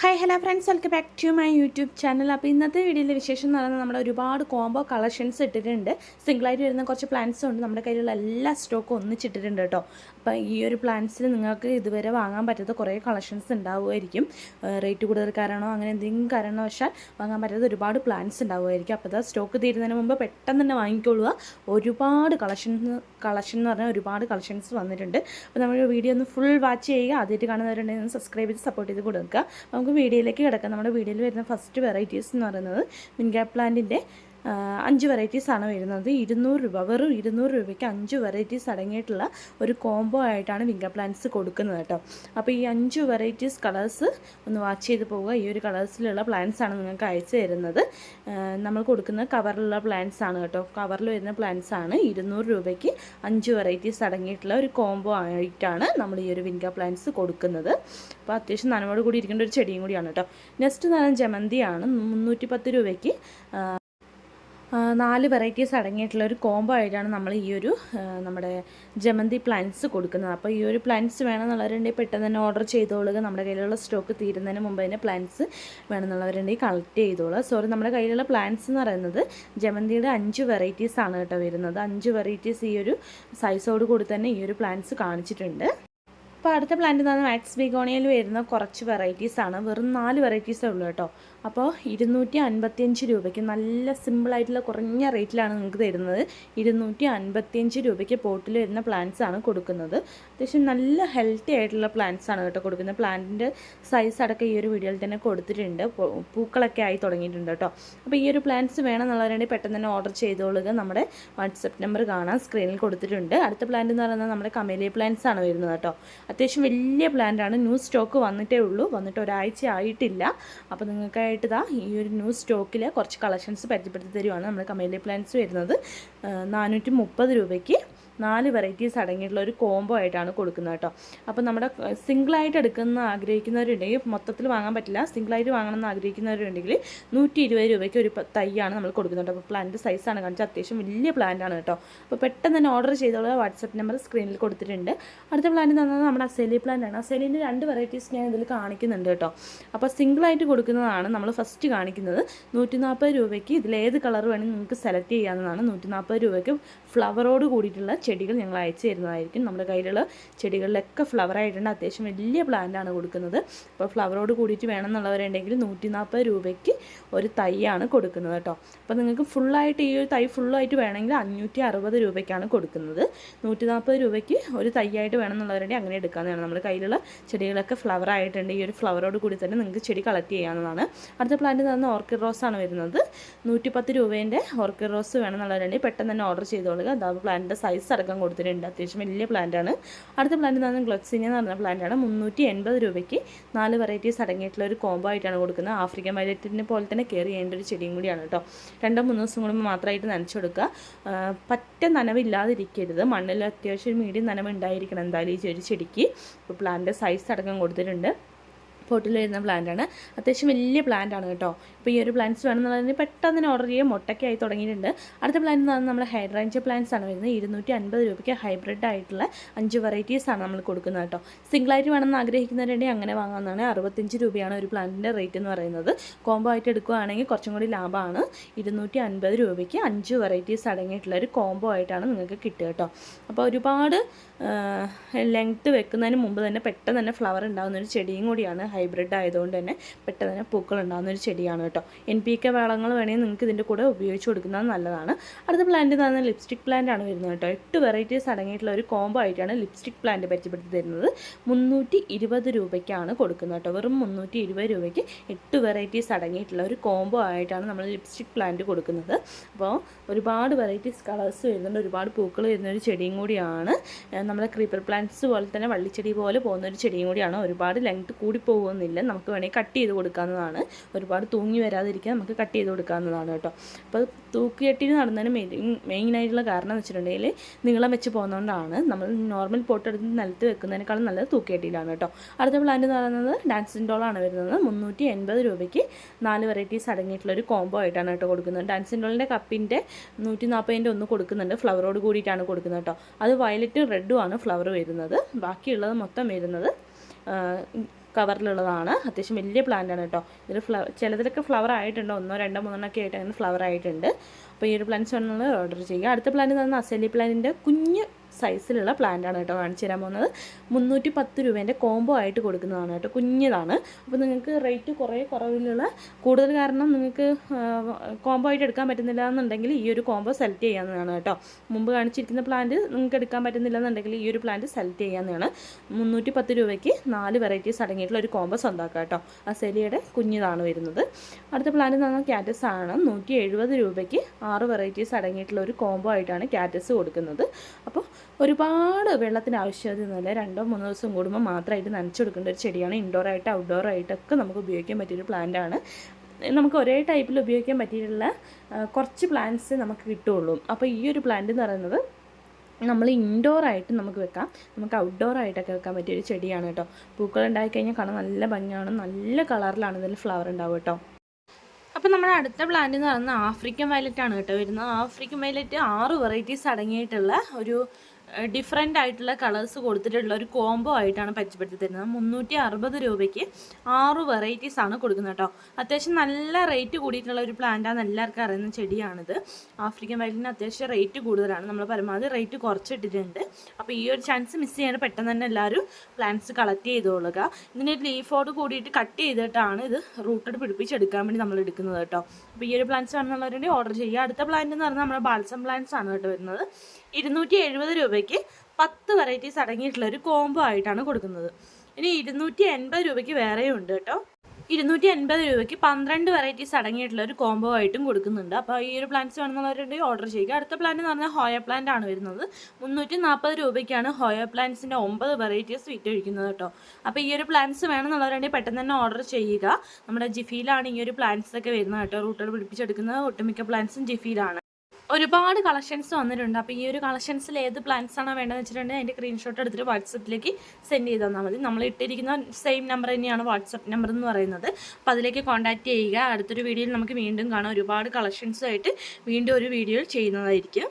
Hi hello friends welcome back to my YouTube channel അപ്പോൾ ഇന്നത്തെ വീഡിയോയിലെ വിശേഷം എന്ന് പറയുന്നത് നമ്മൾ ഒരുപാട് കോംബോ കളക്ഷൻസ് ഇട്ടിട്ടുണ്ട്. സിംഗിളായിട്ട് വരുന്ന കുറച്ച് പ്ലാൻസും ഉണ്ട്. നമ്മുടെ കയ്യിലുള്ള എല്ലാ സ്റ്റോക്കും ഒന്നിച്ചിട്ടിട്ടുണ്ട് കേട്ടോ. അപ്പോൾ ഈ ഒരു പ്ലാൻസിൽ നിങ്ങൾക്ക് ഇതുവരെ വാങ്ങാൻ പറ്റാത്ത കുറേ കളക്ഷൻസ് ഉണ്ടാവുമായിരിക്കും. റേറ്റ് കൂടുതൽ കാരണമോ അങ്ങനെ എന്തെങ്കിലും കാരണവശാൽ വാങ്ങാൻ പറ്റാത്ത ഒരുപാട് പ്ലാൻസ് ഉണ്ടാവുമായിരിക്കും. അപ്പോൾ സ്റ്റോക്ക് തീരുന്നതിന് മുമ്പ് പെട്ടെന്ന് തന്നെ വാങ്ങിക്കൊള്ളുക. ഒരുപാട് കളക്ഷൻ കളക്ഷൻ എന്ന് പറഞ്ഞാൽ ഒരുപാട് കളക്ഷൻസ് വന്നിട്ടുണ്ട്. അപ്പോൾ നമ്മൾ വീഡിയോ ഒന്ന് ഫുൾ വാച്ച് ചെയ്യുക. ആദ്യമായിട്ട് കാണുന്നവരുണ്ടെങ്കിൽ സബ്സ്ക്രൈബ് ചെയ്ത് സപ്പോർട്ട് ചെയ്ത് കൊടുക്കുക. നമുക്ക് വീഡിയോയിലേക്ക് കിടക്കാം. നമ്മുടെ വീഡിയോയിൽ വരുന്ന ഫസ്റ്റ് വെറൈറ്റീസ് എന്ന് പറയുന്നത് മിൻഗാ പ്ലാന്റിന്റെ അഞ്ച് വെറൈറ്റീസ് ആണ് വരുന്നത്. ഇരുന്നൂറ് രൂപ വെറും ഇരുന്നൂറ് രൂപയ്ക്ക് അഞ്ച് വെറൈറ്റീസ് അടങ്ങിയിട്ടുള്ള ഒരു കോംബോ ആയിട്ടാണ് വിങ്ക പ്ലാന്റ്സ് കൊടുക്കുന്നത് കേട്ടോ. അപ്പോൾ ഈ അഞ്ച് വെറൈറ്റീസ് കളേഴ്സ് ഒന്ന് വാച്ച് ചെയ്ത് പോവുക. ഈ ഒരു കളേഴ്സിലുള്ള പ്ലാന്റ്സ് ആണ് നിങ്ങൾക്ക് അയച്ചു തരുന്നത്. നമ്മൾ കൊടുക്കുന്ന കവറിലുള്ള പ്ലാന്റ്സ് ആണ് കേട്ടോ. കവറിൽ വരുന്ന പ്ലാന്റ്സ് ആണ് ഇരുന്നൂറ് രൂപയ്ക്ക് അഞ്ച് വെറൈറ്റീസ് അടങ്ങിയിട്ടുള്ള ഒരു കോംബോ ആയിട്ടാണ് നമ്മൾ ഈ ഒരു വിങ്ക പ്ലാന്റ്സ് കൊടുക്കുന്നത്. അപ്പോൾ അത്യാവശ്യം നനവോട് കൂടി ഇരിക്കേണ്ട ഒരു ചെടിയും കൂടിയാണ് കേട്ടോ. നെക്സ്റ്റ് നനം ജമന്തിയാണ്. മുന്നൂറ്റി പത്ത് രൂപയ്ക്ക് നാല് വെറൈറ്റീസ് അടങ്ങിയിട്ടുള്ള ഒരു കോംബോ ആയിട്ടാണ് നമ്മൾ ഈ ഒരു നമ്മുടെ ജമന്തി പ്ലാന്റ്സ് കൊടുക്കുന്നത്. അപ്പോൾ ഈ ഒരു പ്ലാന്റ്സ് വേണമെന്നുള്ളവരുണ്ടെങ്കിൽ പെട്ടെന്ന് തന്നെ ഓർഡർ ചെയ്തോളുക. നമ്മുടെ കയ്യിലുള്ള സ്റ്റോക്ക് തീരുന്നതിന് മുമ്പ് തന്നെ പ്ലാന്റ്സ് വേണമെന്നുള്ളവരുണ്ടെങ്കിൽ കളക്ട് ചെയ്തോളുക. സോറി നമ്മുടെ കയ്യിലുള്ള പ്ലാന്റ്സ് എന്ന് പറയുന്നത് ജമന്തിയുടെ അഞ്ച് വെറൈറ്റീസ് ആണ് കേട്ടോ വരുന്നത്. അഞ്ച് വെറൈറ്റീസ് ഈ ഒരു സൈസോട് കൂടി തന്നെ ഈ ഒരു പ്ലാന്റ്സ് കാണിച്ചിട്ടുണ്ട്. അപ്പോൾ അടുത്ത പ്ലാന്റ് എന്ന് പറഞ്ഞാൽ മാക്സ് ബിഗോണിയയിൽ വരുന്ന കുറച്ച് വെറൈറ്റീസ് ആണ്. വെറും നാല് വെറൈറ്റീസേ ഉള്ളൂ കേട്ടോ. അപ്പോൾ ഇരുന്നൂറ്റി അൻപത്തിയഞ്ച് രൂപയ്ക്ക് നല്ല സിമ്പിളായിട്ടുള്ള കുറഞ്ഞ റേറ്റിലാണ് നിങ്ങൾക്ക് തരുന്നത്. ഇരുന്നൂറ്റി അൻപത്തിയഞ്ച് രൂപയ്ക്ക് പോട്ടിൽ വരുന്ന പ്ലാന്റ്സ് ആണ് കൊടുക്കുന്നത്. അത്യാവശ്യം നല്ല ഹെൽത്തി ആയിട്ടുള്ള പ്ലാന്റ്സ് ആണ് കേട്ടോ കൊടുക്കുന്നത്. പ്ലാന്റിന്റെ സൈസ് അടക്കം ഈ ഒരു വീഡിയോയിൽ തന്നെ കൊടുത്തിട്ടുണ്ട്. പൂക്കളൊക്കെ ആയി തുടങ്ങിയിട്ടുണ്ട് കേട്ടോ. അപ്പോൾ ഈ ഒരു പ്ലാന്റ്സ് വേണമെന്നുള്ളവരുണ്ടെങ്കിൽ പെട്ടെന്ന് തന്നെ ഓർഡർ ചെയ്തോളുക. നമ്മുടെ വാട്സപ്പ് നമ്പർ കാണാൻ സ്ക്രീനിൽ കൊടുത്തിട്ടുണ്ട്. അടുത്ത പ്ലാന്റ് എന്ന് പറയുന്നത് നമ്മുടെ കമേലിയ പ്ലാന്റ്സ് ആണ് വരുന്നത് കേട്ടോ. അത്യാവശ്യം വലിയ പ്ലാന്റ് ആണ്. ന്യൂ സ്റ്റോക്ക് വന്നിട്ടേ ഉള്ളൂ. വന്നിട്ട് ഒരാഴ്ച ആയിട്ടില്ല. അപ്പോൾ നിങ്ങൾക്കായിട്ട് ഇതാ ഈ ഒരു ന്യൂ സ്റ്റോക്കിൽ കുറച്ച് കളക്ഷൻസ് പരിചയപ്പെടുത്തി തരുവാണ് നമ്മുടെ കമേലിയ പ്ലാന്റ്സ് വരുന്നത്. നാനൂറ്റി രൂപയ്ക്ക് നാല് വെറൈറ്റീസ് അടങ്ങിയിട്ടുള്ള ഒരു കോംബോ ആയിട്ടാണ് കൊടുക്കുന്നത് കേട്ടോ. അപ്പോൾ നമ്മുടെ സിംഗിളായിട്ട് എടുക്കുന്ന ആഗ്രഹിക്കുന്നവരുണ്ടെങ്കിൽ മൊത്തത്തിൽ വാങ്ങാൻ പറ്റില്ല. സിംഗിളായിട്ട് വാങ്ങണം എന്ന് ആഗ്രഹിക്കുന്നവരുണ്ടെങ്കിൽ നൂറ്റി ഇരുപത് രൂപയ്ക്ക് ഒരു തൈയാണ് നമ്മൾ കൊടുക്കുന്നത് അപ്പോൾ പ്ലാന്റ് സൈസാണ് കാണിച്ചത്. അത്യാവശ്യം വലിയ പ്ലാന്റാണ് കേട്ടോ. അപ്പോൾ പെട്ടെന്ന് തന്നെ ഓർഡർ ചെയ്തോളൂ. വാട്സപ്പ് നമ്പർ സ്ക്രീനിൽ കൊടുത്തിട്ടുണ്ട്. അടുത്ത പ്ലാന്റ് പറഞ്ഞാൽ നമ്മുടെ അസേലി പ്ലാന്റാണ് അസേലിന്റെ രണ്ട് വെറൈറ്റീസ് ഞാൻ ഇതിൽ കാണിക്കുന്നുണ്ട് കേട്ടോ. അപ്പോൾ സിംഗിളായിട്ട് കൊടുക്കുന്നതാണ് നമ്മൾ ഫസ്റ്റ് കാണിക്കുന്നത്. നൂറ്റി നാൽപ്പത് രൂപയ്ക്ക് ഇതിലേത് കളർ വേണമെങ്കിൽ നിങ്ങൾക്ക് സെലക്ട് ചെയ്യാവുന്നതാണ്. നൂറ്റി നാൽപ്പത് രൂപയ്ക്ക് ഫ്ലവറോട് കൂടിയിട്ടുള്ള ചെടികൾ ഞങ്ങൾ അയച്ചു തരുന്നതായിരിക്കും. നമ്മുടെ കയ്യിലുള്ള ചെടികളിലൊക്കെ ഫ്ലവർ ആയിട്ടുണ്ട്. അത്യാവശ്യം വലിയ പ്ലാന്റ് ആണ് കൊടുക്കുന്നത്. അപ്പോൾ ഫ്ലവറോട് കൂടിയിട്ട് വേണമെന്നുള്ളവരുണ്ടെങ്കിൽ നൂറ്റി നാൽപ്പത് രൂപയ്ക്ക് ഒരു തൈയാണ് കൊടുക്കുന്നത് കേട്ടോ. അപ്പോൾ നിങ്ങൾക്ക് ഫുള്ളായിട്ട് ഈ ഒരു തൈ ഫുള്ളായിട്ട് വേണമെങ്കിൽ അഞ്ഞൂറ്റി അറുപത് രൂപയ്ക്കാണ് കൊടുക്കുന്നത്. നൂറ്റി നാൽപ്പത് രൂപയ്ക്ക് ഒരു തൈയായിട്ട് എന്നുള്ളവരുടെ അങ്ങനെ എടുക്കാവുന്നതാണ്. നമ്മുടെ കയ്യിലുള്ള ചെടികളൊക്കെ ഫ്ലവർ ആയിട്ടുണ്ട്. ഈ ഒരു ഫ്ലവറോട് കൂടി തന്നെ നിങ്ങൾക്ക് ചെടി കളക്ട് ചെയ്യാവുന്നതാണ്. അടുത്ത പ്ലാന്റ് തന്നെ ഓർക്കിഡ് റോസ് ആണ് വരുന്നത്. നൂറ്റി പത്ത് രൂപേന്റെ ഓർക്കിഡ് റോസ് വേണമെന്നുള്ളവരുണ്ടെങ്കിൽ പെട്ടെന്ന് തന്നെ ഓർഡർ ചെയ്തോളുക അതാ പ്ലാന്റിന്റെ സൈസ് അടക്കം കൊടുത്തിട്ടുണ്ട്. അത്യാവശ്യം വലിയ പ്ലാന്റ് ആണ്. അടുത്ത പ്ലാന്റ് എന്ന് പറഞ്ഞാൽ ഗ്ലക്സിനിയ എന്ന് പറഞ്ഞ പ്ലാന്റ് ആണ്. മുന്നൂറ്റി എൺപത് രൂപയ്ക്ക് നാല് വെറൈറ്റീസ് അടങ്ങിയിട്ടുള്ള ഒരു കോംബോ ആയിട്ടാണ് കൊടുക്കുന്നത്. ആഫ്രിക്കൻ വയലറ്റിനെ പോലെ തന്നെ കെയർ ചെയ്യേണ്ട ഒരു ചെടിയും കൂടിയാണ് കേട്ടോ. രണ്ടോ മൂന്ന് ദിവസം കൂടുമ്പോൾ മാത്രമായിട്ട് നനച്ചു കൊടുക്കുക. പറ്റ നനവില്ലാതിരിക്കരുത്. മണ്ണിൽ അത്യാവശ്യം മീഡിയം നനവ് ഉണ്ടായിരിക്കണം എന്തായാലും ഈ ഒരു ചെടിക്ക്. ഇപ്പോൾ പ്ലാന്റ് സൈസ് അടക്കം കൊടുത്തിട്ടുണ്ട്. പോട്ടിൽ വരുന്ന പ്ലാന്റാണ് അത്യാവശ്യം വലിയ പ്ലാന്റ് ആണ് കേട്ടോ. അപ്പോൾ ഈ ഒരു പ്ലാന്റ്സ് വേണമെന്നുള്ളതിന് പെട്ടെന്ന് തന്നെ ഓർഡർ ചെയ്യുക മുട്ടയ്ക്ക് ആയി തുടങ്ങിയിട്ടുണ്ട്. അടുത്ത പ്ലാന്റ് എന്ന് പറഞ്ഞാൽ നമ്മുടെ ഹൈഡ്രാഞ്ച് പ്ലാന്റ്സ് ആണ് വരുന്നത്. ഇരുന്നൂറ്റി അൻപത് രൂപയ്ക്ക് ഹൈബ്രിഡ് ആയിട്ടുള്ള അഞ്ച് വെറൈറ്റീസ് ആണ് നമ്മൾ കൊടുക്കുന്നത് കേട്ടോ. സിംഗിളായിട്ട് വേണമെന്ന് ആഗ്രഹിക്കുന്നവരുണ്ടെങ്കിൽ അങ്ങനെ വാങ്ങാവുന്നതാണ്. അറുപത്തഞ്ച് രൂപയാണ് ഒരു പ്ലാന്റിന്റെ റേറ്റ് എന്ന് പറയുന്നത്. കോംബോ ആയിട്ട് എടുക്കുകയാണെങ്കിൽ കുറച്ചും കൂടി ലാഭമാണ്. ഇരുന്നൂറ്റി അൻപത് രൂപയ്ക്ക് അഞ്ച് വെറൈറ്റീസ് അടങ്ങിയിട്ടുള്ള ഒരു കോംബോ ആയിട്ടാണ് നിങ്ങൾക്ക് കിട്ടുക കേട്ടോ. അപ്പോൾ ഒരുപാട് ലെങ്ത്ത് വെക്കുന്നതിന് മുമ്പ് തന്നെ പെട്ടെന്ന് തന്നെ ഫ്ലവർ ഉണ്ടാകുന്ന ഒരു ചെടിയും കൂടിയാണ് ഹൈബ്രിഡ് ആയതുകൊണ്ട് തന്നെ പെട്ടെന്ന് തന്നെ പൂക്കൾ ഉണ്ടാകുന്ന ഒരു ചെടിയാണ് കേട്ടോ. എൻ പി കെ വളങ്ങൾ വേണമെങ്കിൽ നിങ്ങൾക്ക് ഇതിന്റെ കൂടെ ഉപയോഗിച്ച് കൊടുക്കുന്നത് നല്ലതാണ്. അടുത്ത പ്ലാന്റ് എന്ന് ലിപ്സ്റ്റിക് പ്ലാന്റ് ആണ് വരുന്നത് കേട്ടോ. എട്ട് വെറൈറ്റീസ് അടങ്ങിയിട്ടുള്ള ഒരു കോംബോ ആയിട്ടാണ് ലിപ്സ്റ്റിക് പ്ലാന്റ് പരിചയപ്പെടുത്തി തരുന്നത്. മുന്നൂറ്റി ഇരുപത് രൂപയ്ക്കാണ് കൊടുക്കുന്നത് കേട്ടോ. വെറും മുന്നൂറ്റി ഇരുപത് രൂപയ്ക്ക് എട്ട് വെറൈറ്റീസ് അടങ്ങിയിട്ടുള്ള ഒരു കോംബോ ആയിട്ടാണ് നമ്മൾ ലിപ്സ്റ്റിക് പ്ലാന്റ് കൊടുക്കുന്നത്. അപ്പോൾ ഒരുപാട് വെറൈറ്റീസ് കളേഴ്സ് വരുന്നുണ്ട്. ഒരുപാട് പൂക്കൾ വരുന്ന ഒരു ചെടിയും കൂടിയാണ്. നമ്മുടെ ക്രീപ്പർ പ്ലാന്റ്സ് പോലെ തന്നെ വള്ളിച്ചെടി പോലെ പോകുന്ന ഒരു ചെടിയും കൂടിയാണ്. ഒരുപാട് ലെങ്ത് കൂടി പോകുന്നില്ല. നമുക്ക് വേണമെങ്കിൽ കട്ട് ചെയ്ത് കൊടുക്കാവുന്നതാണ്. ഒരുപാട് തൂങ്ങി വരാതിരിക്കാൻ നമുക്ക് കട്ട് ചെയ്ത് കൊടുക്കാവുന്നതാണ് കേട്ടോ. അപ്പോൾ തൂക്കിയെട്ടി നടന്നതിന് മെയിൻ മെയിനായിട്ടുള്ള കാരണം എന്ന് വെച്ചിട്ടുണ്ടെങ്കിൽ നീളം വെച്ച് പോകുന്നതുകൊണ്ടാണ്. നമ്മൾ നോർമൽ പോട്ട് എടുത്ത് നിലത്ത് വെക്കുന്നതിനേക്കാളും നല്ലത് തൂക്കിയെട്ടിയിലാണ് കേട്ടോ. അടുത്ത പ്ലാന്റ് എന്ന് പറയുന്നത് ഡാൻസിൻ ഡോളാണ് വരുന്നത്. മുന്നൂറ്റി എൺപത് രൂപയ്ക്ക് നാല് വെറൈറ്റീസ് അടങ്ങിയിട്ടുള്ള ഒരു കോംബോ ആയിട്ടാണ് കേട്ടോ കൊടുക്കുന്നത്. ഡാൻസിൻ ഡോളിന്റെ കപ്പിന്റെ നൂറ്റി നാൽപ്പതിന്റെ ഒന്ന് കൊടുക്കുന്നുണ്ട്. ഫ്ലവറോട് കൂടിയിട്ടാണ് കൊടുക്കുന്നത് കേട്ടോ. അത് വയലറ്റും റെഡും ആണ് ഫ്ലവർ വരുന്നത്. ബാക്കിയുള്ളത് മൊത്തം വരുന്നത് കവറിലുള്ളതാണ് അത്യാവശ്യം വലിയ പ്ലാന്റ് ആണ് കേട്ടോ ഇതിൽ ഫ്ലവർ ചിലതിലൊക്കെ ഫ്ലവർ ആയിട്ടുണ്ട്? ഒന്നോ രണ്ടോ മൂന്നോ ഒക്കെ ആയിട്ട് അങ്ങനെ ഫ്ലവർ ആയിട്ടുണ്ട്. അപ്പോൾ ഈ ഒരു പ്ലാന്റ്സ് വേണമെന്നുള്ളത് ഓർഡർ ചെയ്യുക. അടുത്ത പ്ലാന്റ് പറഞ്ഞാൽ അസലി പ്ലാന്റിന്റെ കുഞ്ഞ് സൈസിലുള്ള പ്ലാന്റ് ആണ് കേട്ടോ കാണിച്ചു തരാൻ പോകുന്നത്. മുന്നൂറ്റി പത്ത് രൂപേന്റെ കോംബോ ആയിട്ട് കൊടുക്കുന്നതാണ് കേട്ടോ. കുഞ്ഞതാണ്. അപ്പോൾ നിങ്ങൾക്ക് റേറ്റ് കുറേ കുറവിലുള്ള കൂടുതൽ കാരണം നിങ്ങൾക്ക് കോംബോ ആയിട്ട് എടുക്കാൻ പറ്റുന്നില്ല എന്നുണ്ടെങ്കിൽ ഈ ഒരു കോംബോ സെലക്ട് ചെയ്യാവുന്നതാണ് കേട്ടോ. മുമ്പ് കാണിച്ചിരിക്കുന്ന പ്ലാന്റ് നിങ്ങൾക്ക് എടുക്കാൻ പറ്റുന്നില്ല എന്നുണ്ടെങ്കിൽ ഈ ഒരു പ്ലാന്റ് സെലക്ട് ചെയ്യാവുന്നതാണ്. മുന്നൂറ്റി പത്ത് രൂപയ്ക്ക് നാല് വെറൈറ്റീസ് അടങ്ങിയിട്ടുള്ള ഒരു കോംബോ സ്വന്തമാക്കാം കേട്ടോ. അസേലിയുടെ കുഞ്ഞിതാണ് വരുന്നത്. അടുത്ത പ്ലാന്റ് പറഞ്ഞാൽ ക്യാറ്റസ് ആണ്. നൂറ്റി എഴുപത് രൂപയ്ക്ക് ആറ് വെറൈറ്റീസ് അടങ്ങിയിട്ടുള്ള ഒരു കോംബോ ആയിട്ടാണ് ക്യാറ്റസ് കൊടുക്കുന്നത്. അപ്പോൾ ഒരുപാട് വെള്ളത്തിന് ആവശ്യമൊന്നുമില്ല രണ്ടോ മൂന്നോ ദിവസം കൂടുമ്പോൾ മാത്രമായിട്ട് നനച്ചു കൊടുക്കേണ്ട ഒരു ചെടിയാണ്. ഔട്ട്ഡോർ ആയിട്ടൊക്കെ നമുക്ക് ഉപയോഗിക്കാൻ പറ്റിയൊരു പ്ലാന്റ് ആണ്. നമുക്ക് ഒരേ ടൈപ്പിൽ ഉപയോഗിക്കാൻ പറ്റിയിട്ടുള്ള കുറച്ച് പ്ലാന്റ്സ് നമുക്ക് കിട്ടുകയുള്ളൂ. അപ്പോൾ ഈ ഒരു പ്ലാന്റ് എന്ന് പറയുന്നത് നമ്മൾ ഇൻഡോർ ആയിട്ട് നമുക്ക് വെക്കാം. നമുക്ക് ഔട്ട്ഡോർ ആയിട്ടൊക്കെ വെക്കാൻ പറ്റിയൊരു ചെടിയാണ് കേട്ടോ. പൂക്കൾ ഉണ്ടായി കഴിഞ്ഞാൽ കാണാൻ നല്ല ഭംഗിയാണ്. നല്ല കളറിലാണ് ഇതിൽ ഫ്ലവർ ഉണ്ടാവും കേട്ടോ. അപ്പം നമ്മുടെ അടുത്ത പ്ലാന്റ് എന്ന് പറയുന്നത് ആഫ്രിക്കൻ വയലറ്റ് ആണ് കേട്ടോ വരുന്നത്. ആഫ്രിക്കൻ വയലറ്റ് ആറ് വെറൈറ്റീസ് അടങ്ങിയിട്ടുള്ള ഒരു ഡിഫറെന്റ് ആയിട്ടുള്ള കളേഴ്സ് കൊടുത്തിട്ടുള്ള ഒരു കോംബോ ആയിട്ടാണ് പരിചയപ്പെടുത്തി തരുന്നത് മുന്നൂറ്റി അറുപത് രൂപയ്ക്ക് ആറ് വെറൈറ്റീസ് ആണ് കൊടുക്കുന്നത് കേട്ടോ. അത്യാവശ്യം നല്ല റേറ്റ് കൂടിയിട്ടുള്ള ഒരു പ്ലാന്റാണ് എല്ലാവർക്കും അറിയുന്ന ചെടിയാണിത്. ആഫ്രിക്കൻ വയലിന് അത്യാവശ്യം റേറ്റ് കൂടുതലാണ്. നമ്മൾ പരമാവധി റേറ്റ് കുറച്ചിട്ടിട്ടുണ്ട്. അപ്പോൾ ഈ ഒരു ചാൻസ് മിസ് ചെയ്യാണ്ട് പെട്ടെന്ന് തന്നെ എല്ലാവരും പ്ലാന്റ്സ് കളക്ട് ചെയ്തോളുക. ഇതിന്റെ ലീഫോട് കൂടിയിട്ട് കട്ട് ചെയ്തിട്ടാണ് ഇത് റൂട്ടഡ് പിടിപ്പിച്ചെടുക്കാൻ വേണ്ടി നമ്മൾ എടുക്കുന്നത് കേട്ടോ. അപ്പോൾ ഈ ഒരു പ്ലാന്റ്സ് വേണമെന്നുള്ളവരുടെ ഓർഡർ ചെയ്യുക. അടുത്ത പ്ലാന്റ് എന്ന് പറഞ്ഞാൽ നമ്മുടെ ബാൽസം പ്ലാന്റ്സ് ആണ് കേട്ടോ വരുന്നത്. ഇരുന്നൂറ്റി എഴുപത് രൂപയ്ക്ക് പത്ത് വെറൈറ്റീസ് അടങ്ങിയിട്ടുള്ള ഒരു കോംബോ ആയിട്ടാണ് കൊടുക്കുന്നത്. ഇനി ഇരുന്നൂറ്റി എൺപത് രൂപയ്ക്ക് വേറെയും ഉണ്ട് കേട്ടോ. ഇരുന്നൂറ്റി എൺപത് രൂപയ്ക്ക് പന്ത്രണ്ട് വെറൈറ്റീസ് അടങ്ങിയിട്ടുള്ള ഒരു കോംബോ ആയിട്ടും കൊടുക്കുന്നുണ്ട്. അപ്പോൾ ഈ ഒരു പ്ലാന്റ്സ് വേണമെന്നുള്ളവരുണ്ടെങ്കിൽ ഓർഡർ ചെയ്യുക. അടുത്ത പ്ലാന്റ് എന്ന് പറഞ്ഞാൽ ഹോയ പ്ലാന്റ് ആണ് വരുന്നത്. മുന്നൂറ്റി നാൽപ്പത് രൂപയ്ക്കാണ് ഹോയ പ്ലാന്റ്സിന്റെ ഒമ്പത് വെറൈറ്റീസ് വിറ്റൊഴിക്കുന്നത് കേട്ടോ. അപ്പോൾ ഈ ഒരു പ്ലാന്റ്സ് വേണമെന്നുള്ളവരുണ്ടെങ്കിൽ പെട്ടെന്ന് തന്നെ ഓർഡർ ചെയ്യുക. നമ്മുടെ ജിഫിയിലാണ് ഈ ഒരു പ്ലാന്റ്സ് ഒക്കെ വരുന്നത് കേട്ടോ. റൂട്ടുകൾ പിടിപ്പിച്ചെടുക്കുന്നത്. ഒട്ടുമിക്ക പ്ലാന്റ്സും ജിഫിയിലാണ് ഒരുപാട് കളക്ഷൻസ് വന്നിട്ടുണ്ട്. അപ്പോൾ ഈ ഒരു കളക്ഷൻസിൽ ഏത് പ്ലാൻസ് ആണോ വേണ്ടതെന്ന് വെച്ചിട്ടുണ്ടെങ്കിൽ അതിന്റെ സ്ക്രീൻഷോട്ട് എടുത്തിട്ട് വാട്സപ്പിലേക്ക് സെൻഡ് ചെയ്ത് തന്നാൽ മതി. നമ്മൾ ഇട്ടിരിക്കുന്ന സെയിം നമ്പർ തന്നെയാണ് വാട്സപ്പ് നമ്പർ എന്ന് പറയുന്നത്. അപ്പോൾ അതിലേക്ക് കോൺടാക്റ്റ് ചെയ്യുക. അടുത്തൊരു വീഡിയോയിൽ നമുക്ക് വീണ്ടും കാണാം. ഒരുപാട് കളക്ഷൻസുമായിട്ട് വീണ്ടും ഒരു വീഡിയോയിൽ ചെയ്യുന്നതായിരിക്കും.